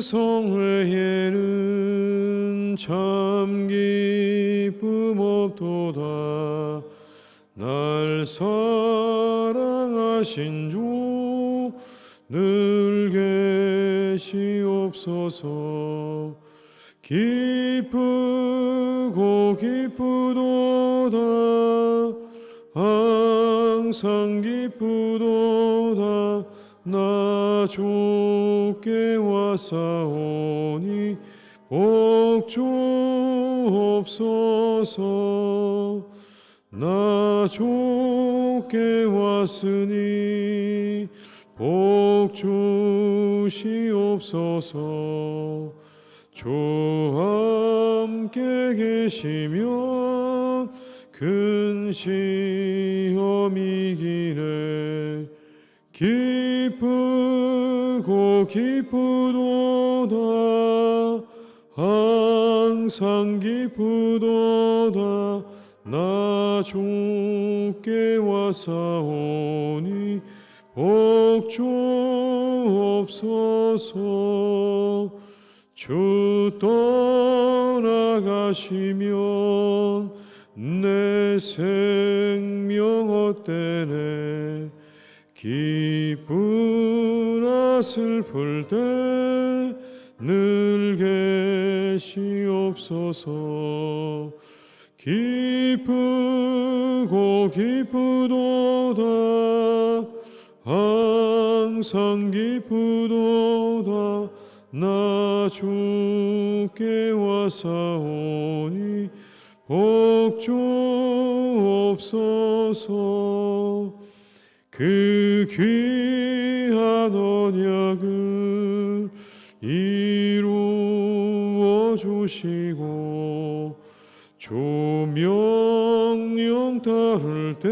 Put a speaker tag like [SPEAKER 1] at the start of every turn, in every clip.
[SPEAKER 1] 중성회에는 참 기쁨 없도다. 날 사랑하신 주 늘 계시옵소서. 기쁘고 기쁘도다. 항상 기쁘도다. 나 주께 왔사오니 복 주옵소서. 나 주께 왔으니 복 주시옵소서. 주 함께 계시면 큰 시험이기네 기쁘도다 항상 기쁘도다 나 주께 와사오니 복 주옵소서. 주 떠나가시면 내 생명 헛되네 기쁘나 슬플 때늘 계시옵소서. 기쁘고 기쁘도다. 항상 기쁘도다. 나 주께 와사오니 복 주옵소서 그 귀한 언약을 이루어 주시고 주 명령 따를 때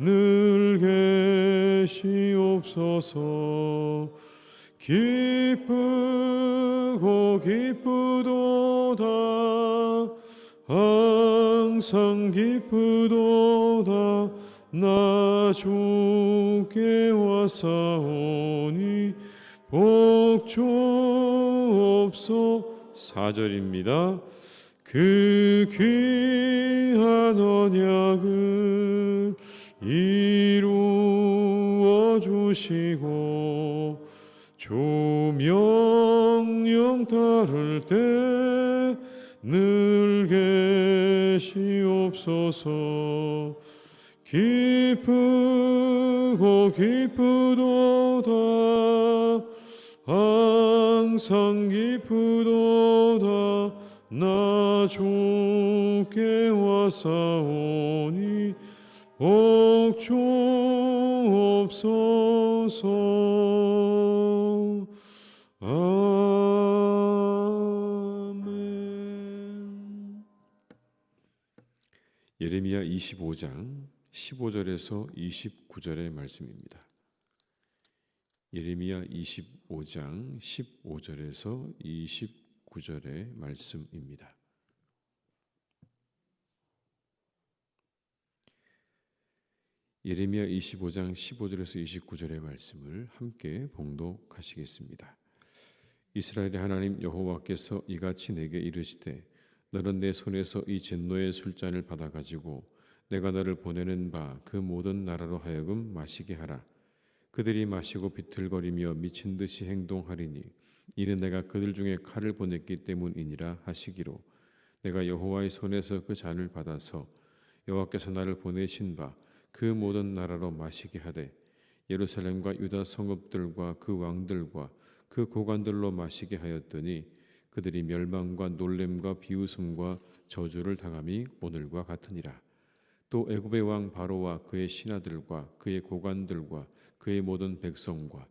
[SPEAKER 1] 늘 계시옵소서. 기쁘고 기쁘도다 항상 기쁘도다 나 주께 와사오니 복 주옵소 사절입니다. 그 귀한 언약을 이루어 주시고 주 명령 따를 때 늘 계시옵소서 기쁘고 기쁘도다. 항상 기쁘도다. 나 주께 와사오니 복 주옵소서. 아멘. 예레미야 25장 15절에서 29절의 말씀입니다. 예레미야 25장 15절에서 29절의 말씀입니다. 예레미야 25장 15절에서 29절의 말씀을 함께 봉독하시겠습니다. 이스라엘의 하나님 여호와께서 이같이 내게 이르시되 너는 내 손에서 이 진노의 술잔을 받아 가지고 내가 너를 보내는 바 그 모든 나라로 하여금 마시게 하라. 그들이 마시고 비틀거리며 미친 듯이 행동하리니 이는 내가 그들 중에 칼을 보냈기 때문이니라 하시기로 내가 여호와의 손에서 그 잔을 받아서 여호와께서 나를 보내신 바 그 모든 나라로 마시게 하되 예루살렘과 유다 성읍들과 그 왕들과 그 고관들로 마시게 하였더니 그들이 멸망과 놀램과 비웃음과 저주를 당함이 오늘과 같으니라. 또 애굽의 왕 바로와 그의 신하들과 그의 고관들과 그의 모든 백성과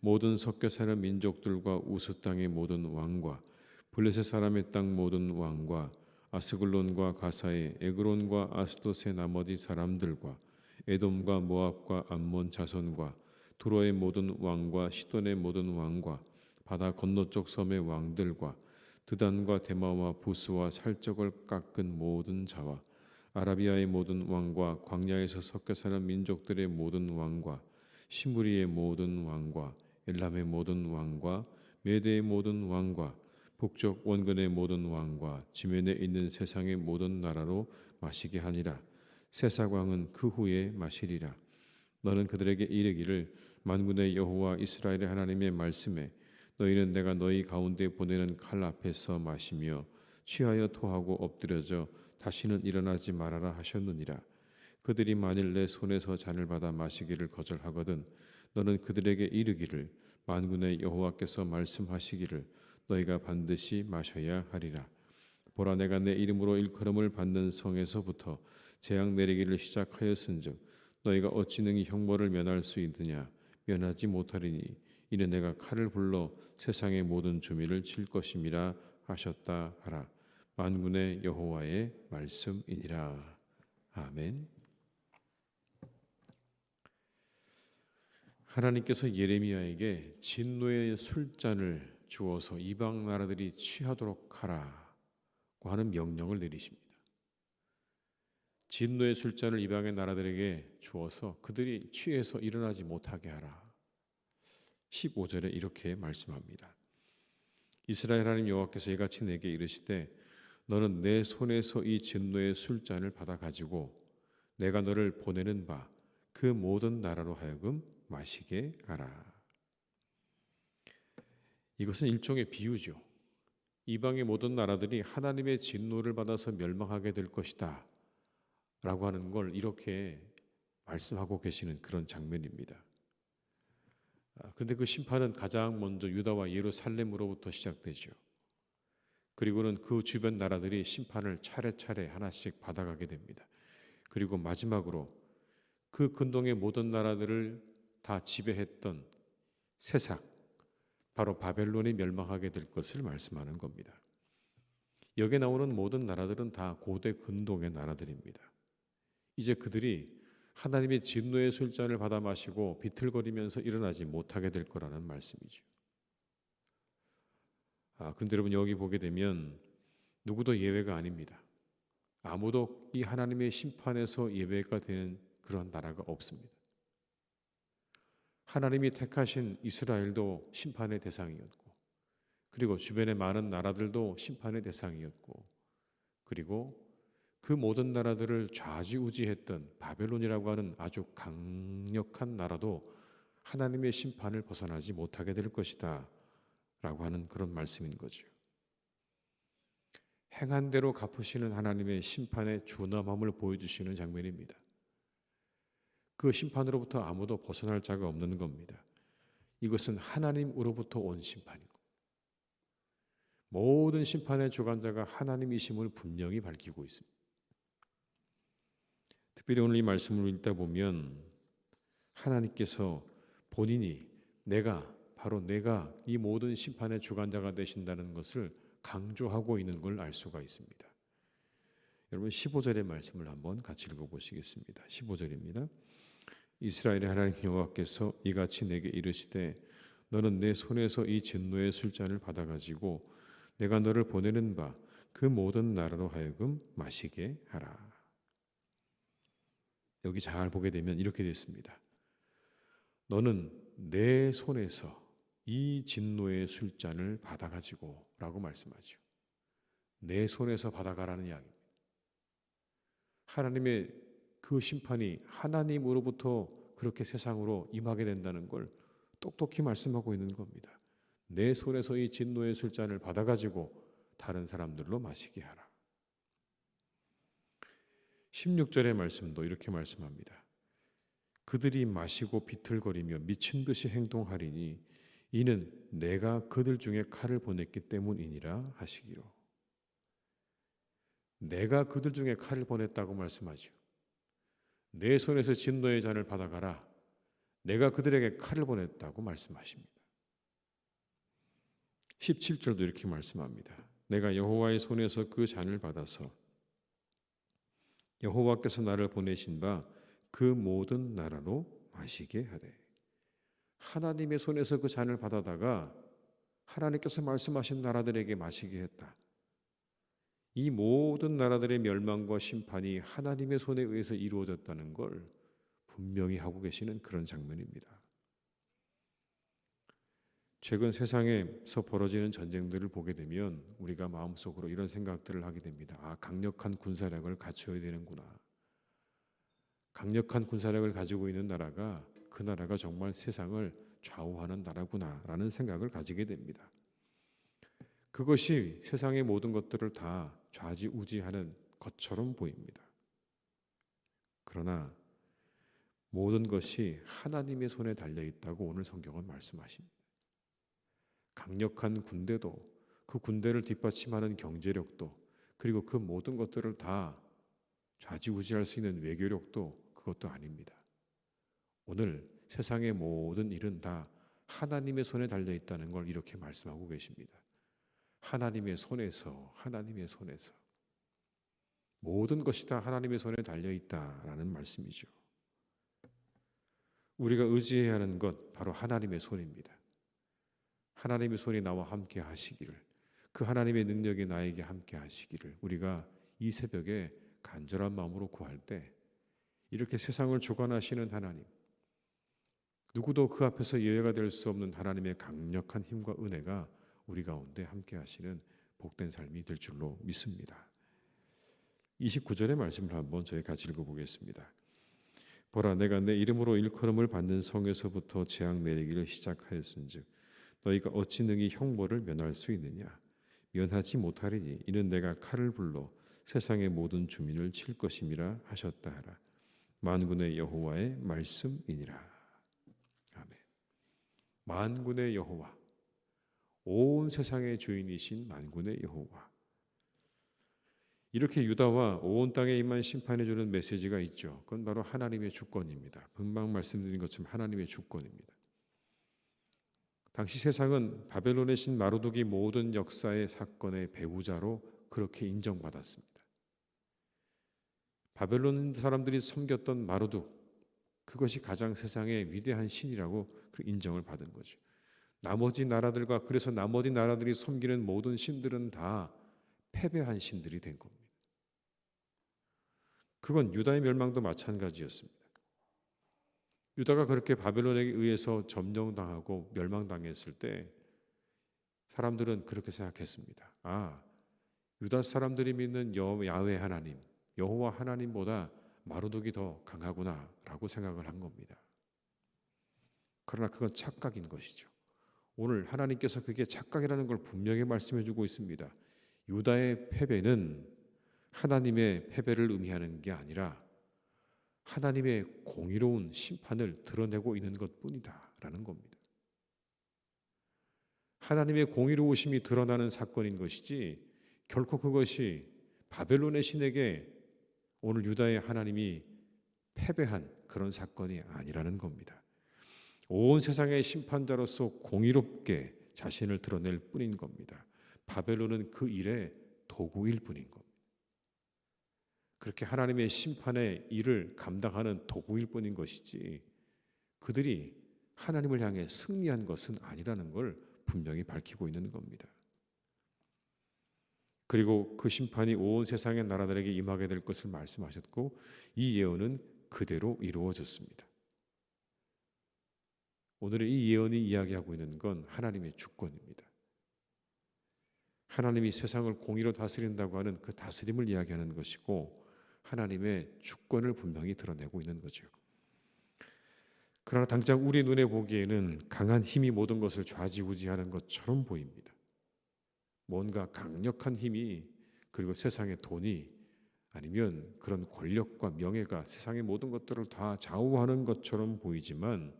[SPEAKER 1] 모든 섞여 사는 민족들과 우스 땅의 모든 왕과 블레셋 사람의 땅 모든 왕과 아스글론과 가사의 에그론과 아스도의 나머지 사람들과 에돔과 모압과 암몬 자손과 두로의 모든 왕과 시돈의 모든 왕과 바다 건너쪽 섬의 왕들과 드단과 데마와 부스와 살적을 깎은 모든 자와 아라비아의 모든 왕과 광야에서 섞여 사는 민족들의 모든 왕과 시무리의 모든 왕과 엘람의 모든 왕과 메대의 모든 왕과 북쪽 원근의 모든 왕과 지면에 있는 세상의 모든 나라로 마시게 하니라. 세사광은 그 후에 마시리라. 너는 그들에게 이르기를 만군의 여호와 이스라엘의 하나님의 말씀에 너희는 내가 너희 가운데 보내는 칼 앞에서 마시며 취하여 토하고 엎드려져 다시는 일어나지 말아라 하셨느니라. 그들이 만일 내 손에서 잔을 받아 마시기를 거절하거든 너는 그들에게 이르기를 만군의 여호와께서 말씀하시기를 너희가 반드시 마셔야 하리라. 보라 내가 내 이름으로 일컬음을 받는 성에서부터 재앙 내리기를 시작하였은즉 너희가 어찌 능히 형벌을 면할 수 있느냐? 면하지 못하리니 이는 내가 칼을 불러 세상의 모든 주민을 칠 것임이라 하셨다 하라 만군의 여호와의 말씀이니라 아멘. 하나님께서 예레미야에게 진노의 술잔을 주어서 이방 나라들이 취하도록 하라고 하는 명령을 내리십니다. 진노의 술잔을 이방의 나라들에게 주어서 그들이 취해서 일어나지 못하게 하라. 15절에 이렇게 말씀합니다. 이스라엘 하나님 여호와께서 이같이 내게 이르시되 너는 내 손에서 이 진노의 술잔을 받아 가지고 내가 너를 보내는 바 그 모든 나라로 하여금 마시게 하라. 이것은 일종의 비유죠. 이방의 모든 나라들이 하나님의 진노를 받아서 멸망하게 될 것이다. 라고 하는 걸 이렇게 말씀하고 계시는 그런 장면입니다. 아, 그런데 그 심판은 가장 먼저 유다와 예루살렘으로부터 시작되죠. 그리고는 그 주변 나라들이 심판을 차례차례 하나씩 받아가게 됩니다. 그리고 마지막으로 그 근동의 모든 나라들을 다 지배했던 세상, 바로 바벨론이 멸망하게 될 것을 말씀하는 겁니다. 여기에 나오는 모든 나라들은 다 고대 근동의 나라들입니다. 이제 그들이 하나님의 진노의 술잔을 받아 마시고 비틀거리면서 일어나지 못하게 될 거라는 말씀이죠. 아, 그런데 여러분 여기 보게 되면 누구도 예외가 아닙니다. 아무도 이 하나님의 심판에서 예외가 되는 그런 나라가 없습니다. 하나님이 택하신 이스라엘도 심판의 대상이었고, 그리고 주변의 많은 나라들도 심판의 대상이었고, 그리고 그 모든 나라들을 좌지우지했던 바벨론이라고 하는 아주 강력한 나라도 하나님의 심판을 벗어나지 못하게 될 것이다. 라고 하는 그런 말씀인 거죠. 행한 대로 갚으시는 하나님의 심판의 준엄함을 보여주시는 장면입니다. 그 심판으로부터 아무도 벗어날 자가 없는 겁니다. 이것은 하나님으로부터 온 심판이고 모든 심판의 주관자가 하나님이심을 분명히 밝히고 있습니다. 특별히 오늘 이 말씀을 읽다 보면 하나님께서 본인이 내가 바로 내가 이 모든 심판의 주관자가 되신다는 것을 강조하고 있는 걸 알 수가 있습니다. 여러분 15절의 말씀을 한번 같이 읽어 보시겠습니다. 15절입니다. 이스라엘의 하나님 여호와께서 이같이 내게 이르시되 너는 내 손에서 이 진노의 술잔을 받아 가지고 내가 너를 보내는 바 그 모든 나라로 하여금 마시게 하라. 여기 잘 보게 되면 이렇게 됐습니다. 너는 내 손에서 이 진노의 술잔을 받아 가지고 라고 말씀하죠. 내 손에서 받아가라는 이야기입니다. 하나님의 그 심판이 하나님으로부터 그렇게 세상으로 임하게 된다는 걸 똑똑히 말씀하고 있는 겁니다. 내 손에서 이 진노의 술잔을 받아가지고 다른 사람들로 마시게 하라. 16절의 말씀도 이렇게 말씀합니다. 그들이 마시고 비틀거리며 미친 듯이 행동하리니 이는 내가 그들 중에 칼을 보냈기 때문이니라 하시기로. 내가 그들 중에 칼을 보냈다고 말씀하죠. 내 손에서 진노의 잔을 받아가라. 내가 그들에게 칼을 보냈다고 말씀하십니다. 17절도 이렇게 말씀합니다. 내가 여호와의 손에서 그 잔을 받아서 여호와께서 나를 보내신 바 그 모든 나라로 마시게 하되 하나님의 손에서 그 잔을 받아다가 하나님께서 말씀하신 나라들에게 마시게 했다. 이 모든 나라들의 멸망과 심판이 하나님의 손에 의해서 이루어졌다는 걸 분명히 하고 계시는 그런 장면입니다. 최근 세상에서 벌어지는 전쟁들을 보게 되면 우리가 마음속으로 이런 생각들을 하게 됩니다. 아, 강력한 군사력을 갖춰야 되는구나. 강력한 군사력을 가지고 있는 나라가 그 나라가 정말 세상을 좌우하는 나라구나라는 생각을 가지게 됩니다. 그것이 세상의 모든 것들을 다 좌지우지하는 것처럼 보입니다. 그러나 모든 것이 하나님의 손에 달려 있다고 오늘 성경은 말씀하십니다. 강력한 군대도 그 군대를 뒷받침하는 경제력도 그리고 그 모든 것들을 다 좌지우지할 수 있는 외교력도 그것도 아닙니다. 오늘 세상의 모든 일은 다 하나님의 손에 달려 있다는 걸 이렇게 말씀하고 계십니다. 하나님의 손에서 하나님의 손에서 모든 것이 다 하나님의 손에 달려 있다라는 말씀이죠. 우리가 의지해야 하는 것 바로 하나님의 손입니다. 하나님의 손이 나와 함께 하시기를 그 하나님의 능력이 나에게 함께 하시기를 우리가 이 새벽에 간절한 마음으로 구할 때 이렇게 세상을 주관하시는 하나님 누구도 그 앞에서 예외가 될 수 없는 하나님의 강력한 힘과 은혜가 우리 가운데 함께 하시는 복된 삶이 될 줄로 믿습니다. 29절의 말씀을 한번 저희 같이 읽어보겠습니다. 보라 내가 내 이름으로 일컬음을 받는 성에서부터 재앙 내리기를 시작하였은즉 너희가 어찌 능히 형벌을 면할 수 있느냐 면하지 못하리니 이는 내가 칼을 불러 세상의 모든 주민을 칠 것임이라 하셨다 하라 만군의 여호와의 말씀이니라 만군의 여호와 온 세상의 주인이신 만군의 여호와 이렇게 유다와 온 땅에 임한 심판해 주는 메시지가 있죠. 그건 바로 하나님의 주권입니다. 금방 말씀드린 것처럼 하나님의 주권입니다. 당시 세상은 바벨론의 신 마루둑이 모든 역사의 사건의 배우자로 그렇게 인정받았습니다. 바벨론 사람들이 섬겼던 마루둑 그것이 가장 세상의 위대한 신이라고 그 인정을 받은 거죠. 나머지 나라들과 그래서 나머지 나라들이 섬기는 모든 신들은 다 패배한 신들이 된 겁니다. 그건 유다의 멸망도 마찬가지였습니다. 유다가 그렇게 바벨론에게 의해서 점령당하고 멸망당했을 때 사람들은 그렇게 생각했습니다. 아, 유다 사람들이 믿는 야훼 하나님, 여호와 하나님보다 마루독이 더 강하구나 라고 생각을 한 겁니다. 그러나 그건 착각인 것이죠. 오늘 하나님께서 그게 착각이라는 걸 분명히 말씀해 주고 있습니다. 유다의 패배는 하나님의 패배를 의미하는 게 아니라 하나님의 공의로운 심판을 드러내고 있는 것 뿐이다라는 겁니다. 하나님의 공의로우심이 드러나는 사건인 것이지 결코 그것이 바벨론의 신에게 오늘 유다의 하나님이 패배한 그런 사건이 아니라는 겁니다. 온 세상의 심판자로서 공의롭게 자신을 드러낼 뿐인 겁니다. 바벨론은 그 일의 도구일 뿐인 겁니다. 그렇게 하나님의 심판의 일을 감당하는 도구일 뿐인 것이지 그들이 하나님을 향해 승리한 것은 아니라는 걸 분명히 밝히고 있는 겁니다. 그리고 그 심판이 온 세상의 나라들에게 임하게 될 것을 말씀하셨고 이 예언은 그대로 이루어졌습니다. 오늘의 이 예언이 이야기하고 있는 건 하나님의 주권입니다. 하나님이 세상을 공의로 다스린다고 하는 그 다스림을 이야기하는 것이고 하나님의 주권을 분명히 드러내고 있는 거죠. 그러나 당장 우리 눈에 보기에는 강한 힘이 모든 것을 좌지우지하는 것처럼 보입니다. 뭔가 강력한 힘이 그리고 세상의 돈이 아니면 그런 권력과 명예가 세상의 모든 것들을 다 좌우하는 것처럼 보이지만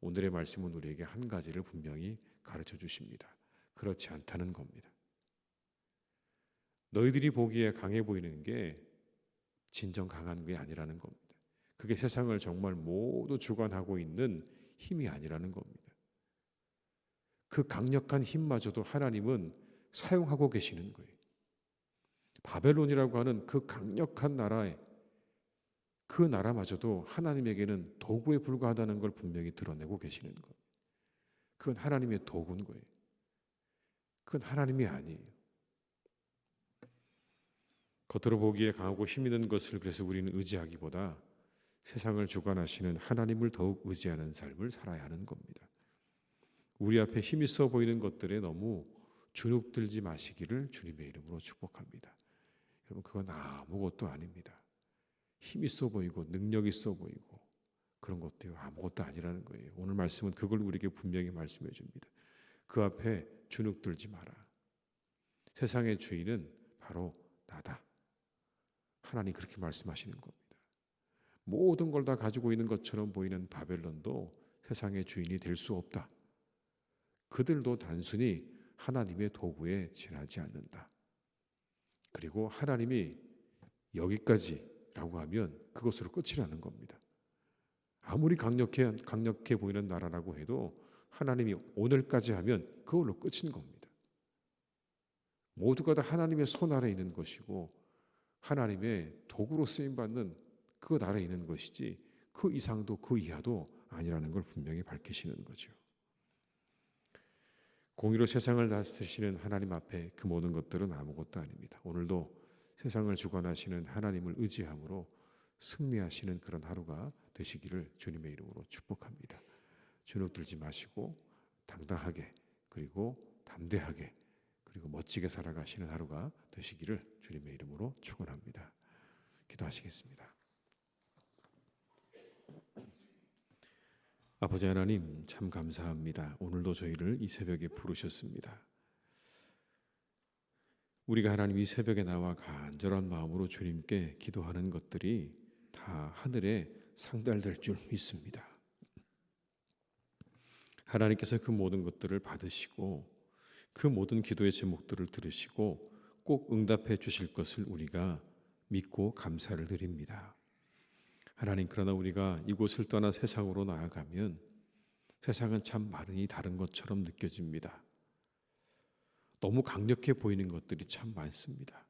[SPEAKER 1] 오늘의 말씀은 우리에게 한 가지를 분명히 가르쳐 주십니다. 그렇지 않다는 겁니다. 너희들이 보기에 강해 보이는 게 진정 강한 게 아니라는 겁니다. 그게 세상을 정말 모두 주관하고 있는 힘이 아니라는 겁니다. 그 강력한 힘마저도 하나님은 사용하고 계시는 거예요. 바벨론이라고 하는 그 강력한 나라에 그 나라마저도 하나님에게는 도구에 불과하다는 걸 분명히 드러내고 계시는 거예요. 그건 하나님의 도구인 거예요. 그건 하나님이 아니에요. 겉으로 보기에 강하고 힘 있는 것을 그래서 우리는 의지하기보다 세상을 주관하시는 하나님을 더욱 의지하는 삶을 살아야 하는 겁니다. 우리 앞에 힘 있어 보이는 것들에 너무 주눅 들지 마시기를 주님의 이름으로 축복합니다. 여러분 그건 아무것도 아닙니다. 힘 있어 보이고 능력 있어 보이고 그런 것도 아무것도 아니라는 거예요. 오늘 말씀은 그걸 우리에게 분명히 말씀해 줍니다. 그 앞에 주눅 들지 마라. 세상의 주인은 바로 나다. 하나님 그렇게 말씀하시는 겁니다. 모든 걸 다 가지고 있는 것처럼 보이는 바벨론도 세상의 주인이 될 수 없다. 그들도 단순히 하나님의 도구에 지나지 않는다. 그리고 하나님이 여기까지라고 하면 그것으로 끝이라는 겁니다. 아무리 강력해 강력해 보이는 나라라고 해도 하나님이 오늘까지 하면 그걸로 끝인 겁니다. 모두가 다 하나님의 손 아래 있는 것이고 하나님의 도구로 쓰임 받는 그 아래 있는 것이지 그 이상도 그 이하도 아니라는 걸 분명히 밝히시는 거죠. 공의로 세상을 다스리시는 하나님 앞에 그 모든 것들은 아무것도 아닙니다. 오늘도 세상을 주관하시는 하나님을 의지함으로 승리하시는 그런 하루가 되시기를 주님의 이름으로 축복합니다. 주눅 들지 마시고 당당하게 그리고 담대하게 그리고 멋지게 살아가시는 하루가 되시기를 주님의 이름으로 축원합니다. 기도하시겠습니다. 아버지 하나님 참 감사합니다. 오늘도 저희를 이 새벽에 부르셨습니다. 우리가 하나님 이 새벽에 나와 간절한 마음으로 주님께 기도하는 것들이 다 하늘에 상달될 줄 믿습니다. 하나님께서 그 모든 것들을 받으시고 그 모든 기도의 제목들을 들으시고 꼭 응답해 주실 것을 우리가 믿고 감사를 드립니다. 하나님 그러나 우리가 이곳을 떠나 세상으로 나아가면 세상은 참 많이 다른 것처럼 느껴집니다. 너무 강력해 보이는 것들이 참 많습니다.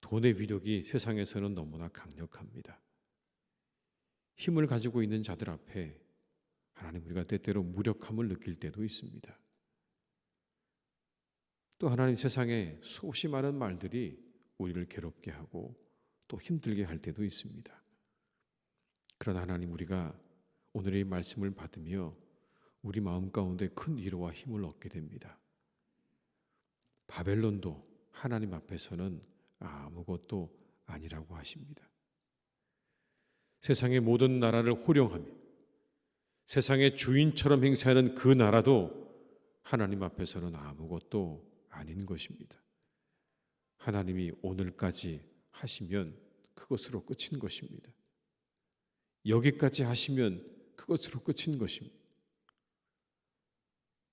[SPEAKER 1] 돈의 위력이 세상에서는 너무나 강력합니다. 힘을 가지고 있는 자들 앞에 하나님 우리가 때때로 무력함을 느낄 때도 있습니다. 또 하나님 세상에 수없이 많은 말들이 우리를 괴롭게 하고 또 힘들게 할 때도 있습니다. 그러나 하나님 우리가 오늘의 말씀을 받으며 우리 마음 가운데 큰 위로와 힘을 얻게 됩니다. 바벨론도 하나님 앞에서는 아무것도 아니라고 하십니다. 세상의 모든 나라를 호령하며 세상의 주인처럼 행세하는 그 나라도 하나님 앞에서는 아무것도 아닌 것입니다. 하나님이 오늘까지 하시면 그것으로 끝인 것입니다. 여기까지 하시면 그것으로 끝인 것입니다.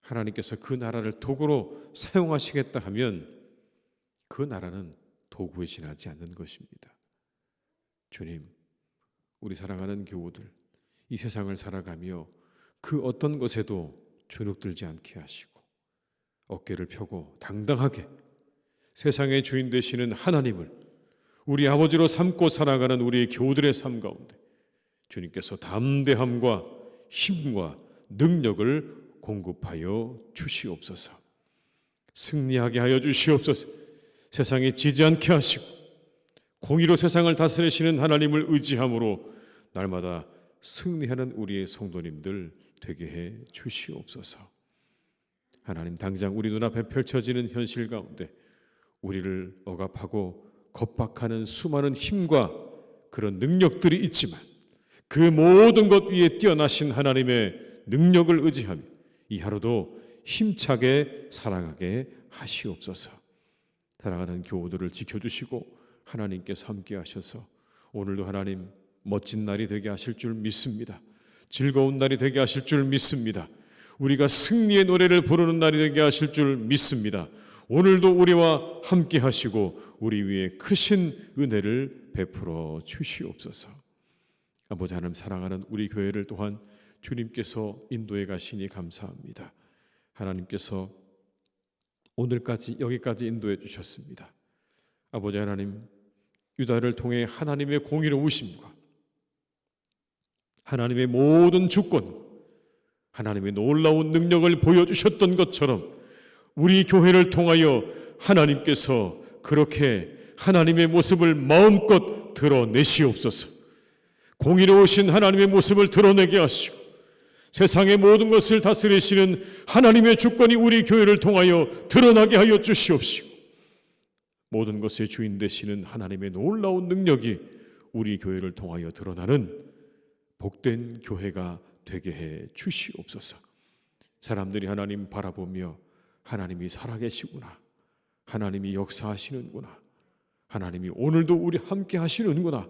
[SPEAKER 1] 하나님께서 그 나라를 도구로 사용하시겠다 하면 그 나라는 도구에 지나지 않는 것입니다. 주님, 우리 사랑하는 교우들, 이 세상을 살아가며 그 어떤 것에도 주눅들지 않게 하시고 어깨를 펴고 당당하게 세상의 주인 되시는 하나님을 우리 아버지로 삼고 살아가는 우리 교우들의 삶 가운데 주님께서 담대함과 힘과 능력을 공급하여 주시옵소서. 승리하게 하여 주시옵소서. 세상에 지지 않게 하시고 공의로 세상을 다스리시는 하나님을 의지함으로 날마다 승리하는 우리의 성도님들 되게 해 주시옵소서. 하나님 당장 우리 눈앞에 펼쳐지는 현실 가운데 우리를 억압하고 겁박하는 수많은 힘과 그런 능력들이 있지만 그 모든 것 위에 뛰어나신 하나님의 능력을 의지하며 이 하루도 힘차게 살아가게 하시옵소서. 사랑하는 교우들을 지켜주시고 하나님께서 함께 하셔서 오늘도 하나님 멋진 날이 되게 하실 줄 믿습니다. 즐거운 날이 되게 하실 줄 믿습니다. 우리가 승리의 노래를 부르는 날이 되게 하실 줄 믿습니다. 오늘도 우리와 함께 하시고 우리 위에 크신 은혜를 베풀어 주시옵소서. 아버지 하나님 사랑하는 우리 교회를 또한 주님께서 인도해 가시니 감사합니다. 하나님께서 오늘까지 여기까지 인도해 주셨습니다. 아버지 하나님 유다를 통해 하나님의 공의로우심과 하나님의 모든 주권 하나님의 놀라운 능력을 보여주셨던 것처럼 우리 교회를 통하여 하나님께서 그렇게 하나님의 모습을 마음껏 드러내시옵소서. 공의로우신 하나님의 모습을 드러내게 하시고 세상의 모든 것을 다스리시는 하나님의 주권이 우리 교회를 통하여 드러나게 하여 주시옵시고 모든 것의 주인 되시는 하나님의 놀라운 능력이 우리 교회를 통하여 드러나는 복된 교회가 되게 해 주시옵소서. 사람들이 하나님 바라보며 하나님이 살아계시구나. 하나님이 역사하시는구나. 하나님이 오늘도 우리 함께 하시는구나.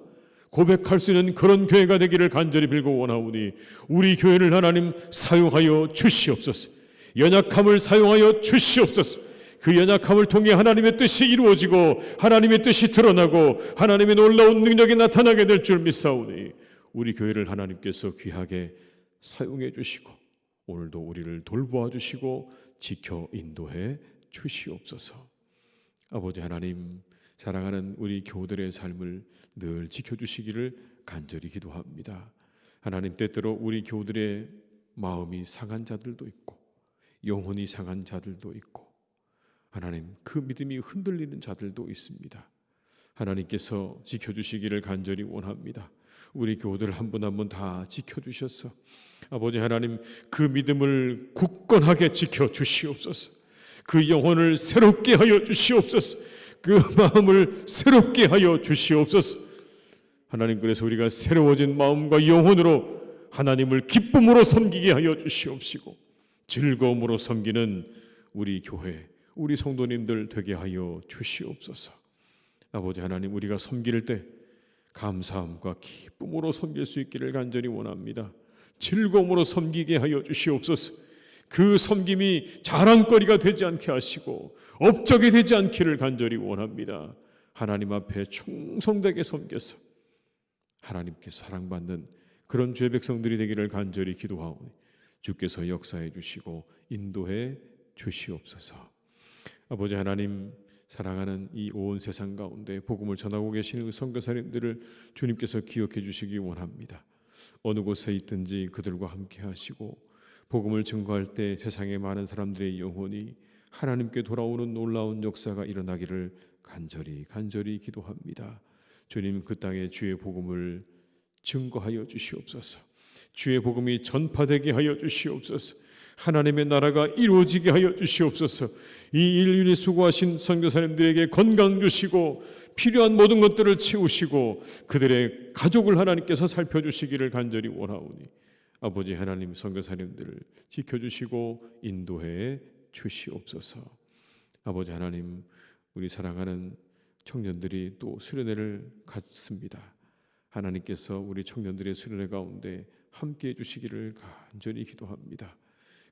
[SPEAKER 1] 고백할 수 있는 그런 교회가 되기를 간절히 빌고 원하오니 우리 교회를 하나님 사용하여 주시옵소서. 연약함을 사용하여 주시옵소서. 그 연약함을 통해 하나님의 뜻이 이루어지고 하나님의 뜻이 드러나고 하나님의 놀라운 능력이 나타나게 될 줄 믿사오니 우리 교회를 하나님께서 귀하게 사용해 주시고 오늘도 우리를 돌보아 주시고 지켜 인도해 주시옵소서. 아버지 하나님 사랑하는 우리 교우들의 삶을 늘 지켜 주시기를 간절히 기도합니다. 하나님 때때로 우리 교우들의 마음이 상한 자들도 있고 영혼이 상한 자들도 있고 하나님 그 믿음이 흔들리는 자들도 있습니다. 하나님께서 지켜 주시기를 간절히 원합니다. 우리 교우들 한 분 한 분 다 지켜 주셔서 아버지 하나님 그 믿음을 굳건하게 지켜 주시옵소서. 그 영혼을 새롭게 하여 주시옵소서. 그 마음을 새롭게 하여 주시옵소서. 하나님 그래서 우리가 새로워진 마음과 영혼으로 하나님을 기쁨으로 섬기게 하여 주시옵시고 즐거움으로 섬기는 우리 교회, 우리 성도님들 되게 하여 주시옵소서. 아버지 하나님 우리가 섬길 때 감사함과 기쁨으로 섬길 수 있기를 간절히 원합니다. 즐거움으로 섬기게 하여 주시옵소서. 그 섬김이 자랑거리가 되지 않게 하시고 업적이 되지 않기를 간절히 원합니다. 하나님 앞에 충성되게 섬겨서 하나님께 사랑받는 그런 죄 백성들이 되기를 간절히 기도하오니 주께서 역사해 주시고 인도해 주시옵소서. 아버지 하나님 사랑하는 이 온 세상 가운데 복음을 전하고 계시는 선교사님들을 주님께서 기억해 주시기 원합니다. 어느 곳에 있든지 그들과 함께 하시고 복음을 증거할 때 세상의 많은 사람들의 영혼이 하나님께 돌아오는 놀라운 역사가 일어나기를 간절히 간절히 기도합니다. 주님 그 땅에 주의 복음을 증거하여 주시옵소서. 주의 복음이 전파되게 하여 주시옵소서. 하나님의 나라가 이루어지게 하여 주시옵소서. 이 인륜이 수고하신 선교사님들에게 건강 주시고 필요한 모든 것들을 채우시고 그들의 가족을 하나님께서 살펴주시기를 간절히 원하오니 아버지 하나님 선교사님들을 지켜주시고 인도해 주시옵소서. 아버지 하나님 우리 사랑하는 청년들이 또 수련회를 갖습니다. 하나님께서 우리 청년들의 수련회 가운데 함께 해 주시기를 간절히 기도합니다.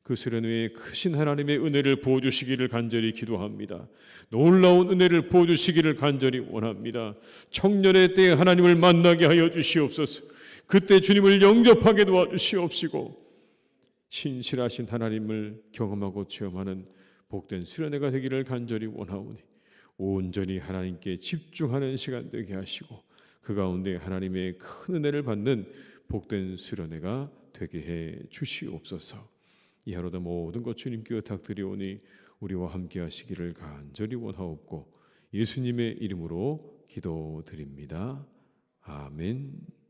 [SPEAKER 1] 그 수련회에 크신 하나님의 은혜를 부어주시기를 간절히 기도합니다. 놀라운 은혜를 부어주시기를 간절히 원합니다. 청년의 때에 하나님을 만나게 하여 주시옵소서. 그때 주님을 영접하게 도와주시옵시고 신실하신 하나님을 경험하고 체험하는 복된 수련회가 되기를 간절히 원하오니 온전히 하나님께 집중하는 시간 되게 하시고 그 가운데 하나님의 큰 은혜를 받는 복된 수련회가 되게 해 주시옵소서. 이 하루도 모든 것 주님께 부탁드리오니 우리와 함께 하시기를 간절히 원하옵고 예수님의 이름으로 기도드립니다. 아멘.